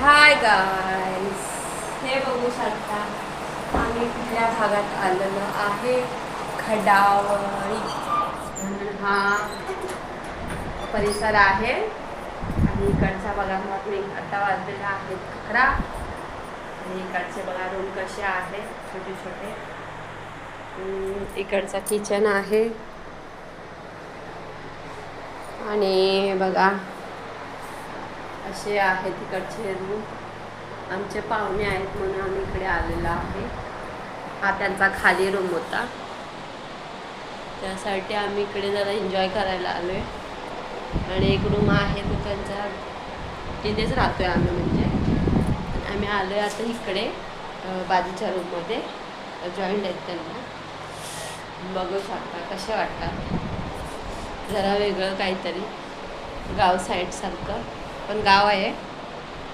Hi guys हे बघू शकता. आम्ही कुठल्या भागात आलेलो आहे? खडावळी म्हणून हा परिसर आहे. आणि इकडचा बघा मी आता वाजलेला आहे खरा आणि इकडचे बघा रूम कसे आहे छोटे छोटे इकडचा किचन आहे. आणि बघा असे आहेत तिकडचे रूम आमचे पाहुणे आहेत म्हणून आम्ही इकडे आलेलो आहे. हा त्यांचा खाली रूम होता. त्यासाठी आम्ही इकडे जरा एन्जॉय करायला आलो आहे आणि एक रूम आहे तो त्यांचा. तिथेच राहतो आहे आम्ही म्हणजे. आम्ही आलो आहे आता इकडे बाजूच्या रूममध्ये जॉईंट आहेत त्यांना. बघू शकता कसे वाटतात. जरा वेगळं काहीतरी. गाव साईडसारखं पण गाव आहे.